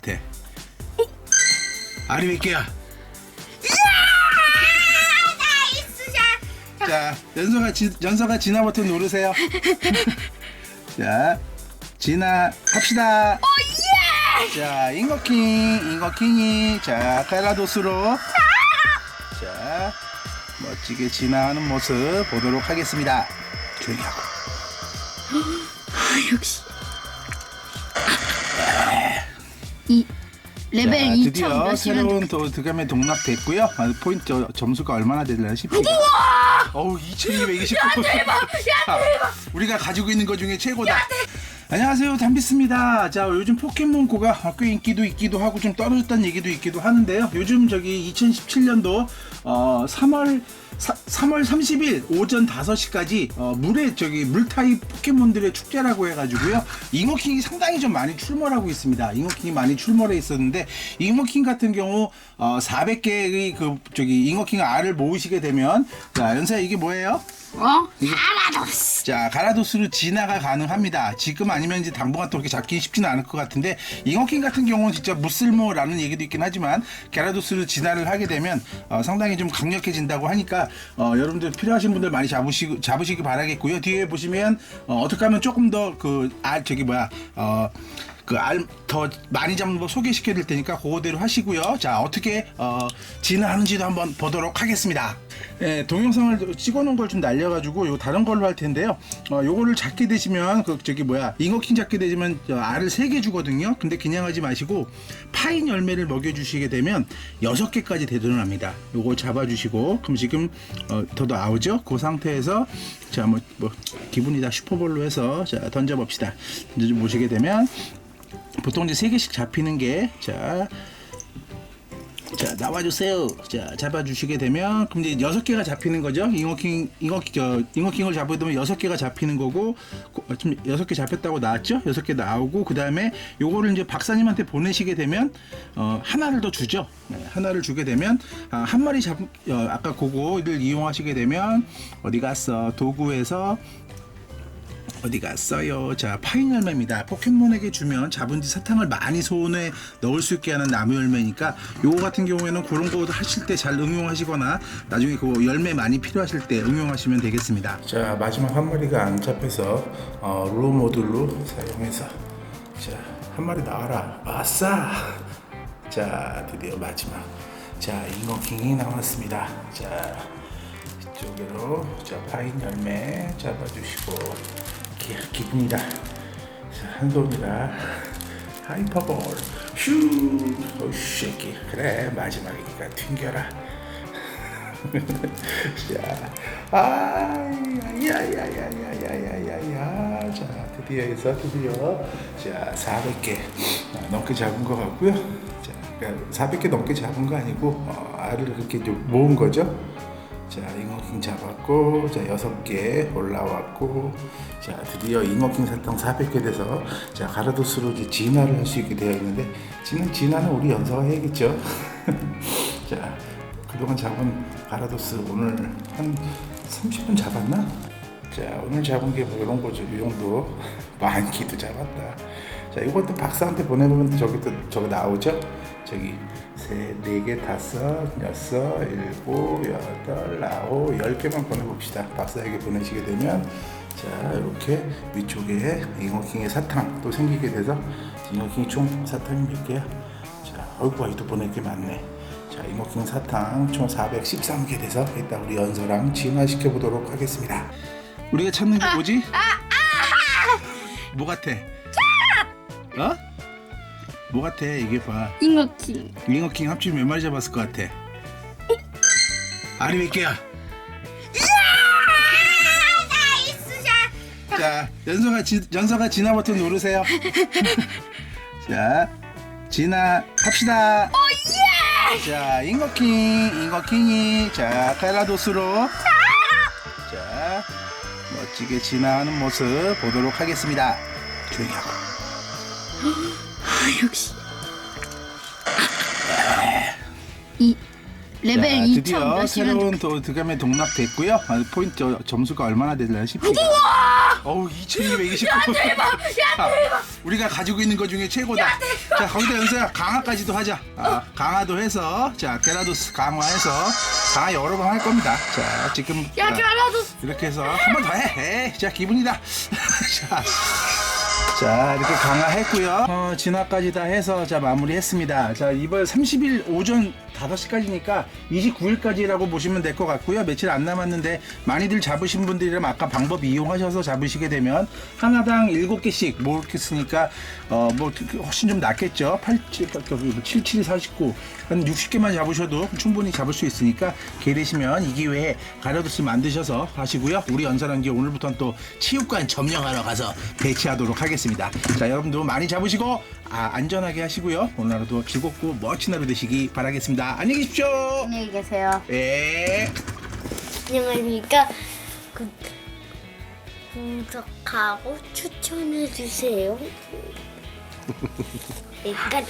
같아. 아리 몇 개야? 나이스샷. 자, 연서가 지, 연서가 진화 버튼 누르세요. 자, 진화 합시다. 오 예. 자, 잉거킹, 잉거킹이 자 카라도스로 자 멋지게 진화하는 모습 보도록 하겠습니다. 조용히 하고. 아, 역시. 이 레벨 자, 2천 드디어 몇이면 새로운 또 득감에 동납됐고요. 아, 포인트 저- 점수가 얼마나 되려나 싶습니다. 어우 2229. 자, 우리가 가지고 있는 것 중에 최고다. 안녕하세요 담비스입니다. 자 요즘 포켓몬고가 꽤 인기도 있기도 하고 좀 떨어졌다는 얘기도 있기도 하는데요. 요즘 저기 2017년도 어, 3월 사, 3월 30일 오전 5시까지 어, 물에 저기 물 타입 포켓몬들의 축제라고 해가지고요. 잉어킹이 상당히 좀 많이 출몰하고 있습니다. 잉어킹이 많이 출몰해 있었는데 잉어킹 같은 경우 어, 400개의 그 저기 잉어킹 알을 모으시게 되면 자 연사 이게 뭐예요? 어? 가라도스. 자 가라도스로 진화가 가능합니다. 지금 아니면 이제 당분간 또 그렇게 잡기 쉽지는 않을 것 같은데 잉어킹 같은 경우는 진짜 무쓸모라는 얘기도 있긴 하지만 가라도스로 진화를 하게 되면 어, 상당히 좀 강력해진다고 하니까 어, 여러분들 필요하신 분들 많이 잡으시기 잡으시기 바라겠고요. 뒤에 보시면 어, 어떻게 하면 조금 더그알 저기 뭐야 어, 그알더 많이 잡는 거 소개시켜 드릴 테니까 그거대로 하시고요. 자 어떻게 어, 진화하는지도 한번 보도록 하겠습니다. 예, 동영상을 찍어 놓은 걸 좀 날려가지고 요 다른 걸로 할 텐데요. 어, 요거를 잡게 되시면 그 저기 뭐야 잉어킹 잡게 되시면 저 알을 세개 주거든요. 근데 그냥 하지 마시고 파인 열매를 먹여주시게 되면 여섯 개까지 되돌아납니다. 요거 잡아주시고 그럼 지금 어, 더 나오죠? 그 상태에서 자뭐 뭐 기분이다 슈퍼볼로 해서 자 던져봅시다. 던져 보시게 되면 보통 이제 세 개씩 잡히는 게 자. 자 나와주세요. 자 잡아주시게 되면 그럼 이제 여섯 개가 잡히는 거죠. 잉어킹 잉어 저 잉어킹을 잡게 되면 여섯 개가 잡히는 거고 지금 여섯 개 잡혔다고 나왔죠. 여섯 개 나오고 그 다음에 요거를 이제 박사님한테 보내시게 되면 어, 하나를 더 주죠. 네, 하나를 주게 되면 아, 한 마리 잡 어, 아까 그거를 이용하시게 되면 어디 갔어 도구에서 어디 갔어요? 자, 파인 열매입니다. 포켓몬에게 주면 잡은 뒤 사탕을 많이 손에 넣을 수 있게 하는 나무 열매니까 요거 같은 경우에는 그런 거 하실 때 잘 응용하시거나 나중에 그 열매 많이 필요하실 때 응용하시면 되겠습니다. 자, 마지막 한 마리가 안 잡혀서 어, 로 모듈로 사용해서 자, 한 마리 나와라. 아싸! 자, 드디어 마지막. 자, 잉어킹이 나왔습니다. 자, 이쪽으로 자 파인 열매 잡아주시고 기, 자, 한 손이라 하이퍼볼. 슈! 오쉐키 그래 마지막이니까 튕겨라. 자 아야야야야야야야야 자 드디어 해서 드디어. 자 400개. 넘게 잡은 것 같고요. 자 그러니까 400개 넘게 잡은 거 아니고 어, 알을 그렇게 좀 모은 거죠 자 잉어킹 잡았고 자 여섯 개 올라왔고 자 드디어 잉어킹 사탕 400개 돼서 자 가라도스로 이제 진화를 할 수 있게 되어 있는데 지는 진화는 우리 연서가 해야겠죠? 자 그동안 잡은 가라도스 오늘 한 30분 잡았나? 자 오늘 잡은 게뭐 이런 거죠. 이 정도. 많기도 잡았다. 자 이것도 박사한테 보내보면 저기 또 저거 나오죠 저기 세, 네 개, 다섯, 여섯, 일곱, 여덟, 아홉, 열 개만 보내봅시다. 박사에게 보내시게 되면 자 이렇게 위쪽에 잉어킹의 사탕 또 생기게 돼서 잉어킹이 총 사탕이 몇 개야? 자 어이구 아이도 보낼 게 많네. 자 잉어킹 사탕 총 413개 돼서 이따 우리 연서랑 진화시켜 보도록 하겠습니다. 우리가 찾는 게 뭐지? 뭐 같아? 어? 뭐 같아? 이게 봐. 잉어킹. 윙어킹 합치면 몇 마리 잡았을 것 같아? 아니 몇 개야? 자 연서가 지, 연서가 진화 버튼 누르세요. 자 진화 합시다. 자 잉어킹 잉어킹이 자 카라도스로 자 멋지게 진화하는 모습 보도록 하겠습니다. 조용히 하고. 아, 역시. 이 레벨 자, 2천 드디어 몇이면 새로운 또 득감에 동납됐고요. 아, 포인트 저- 점수가 얼마나 되려나 싶습니다. 어우 2229. 야 대박! 야 대박! 우리가 가지고 있는 것 중에 최고다. 자 거기다 연서야 강화까지도 하자. 아, 강화도 해서 자 게라도스 강화해서 강화 여러 번 할 겁니다. 자 지금 야 아, 게라도스 이렇게 해서 한 번 더 해. 에이, 자 기분이다. 자. 자 이렇게 강화했고요. 어, 진화까지 다 해서 자 마무리했습니다. 자 이번 30일 오전 5시까지니까 29일까지라고 보시면 될 것 같고요. 며칠 안 남았는데 많이들 잡으신 분들이라면 아까 방법 이용하셔서 잡으시게 되면 하나당 7개씩 모으겠으니까 어뭐 훨씬 좀 낫겠죠. 8, 7, 7, 7, 49. 한 60개만 잡으셔도 충분히 잡을 수 있으니까 기회 되시면 이 기회에 가려두스 만드셔서 하시고요. 우리 연산한기 오늘부터는 또 체육관 점령하러 가서 배치하도록 하겠습니다. 자, 여러분도 많이 잡으시고 아, 안전하게 하시고요. 오늘 하루도 즐겁고 멋진 하루 되시기 바라겠습니다. 안녕히 계십시오. 안녕히 계세요. 예. 안녕하십니까. 구, 구독하고 추천해주세요. 일단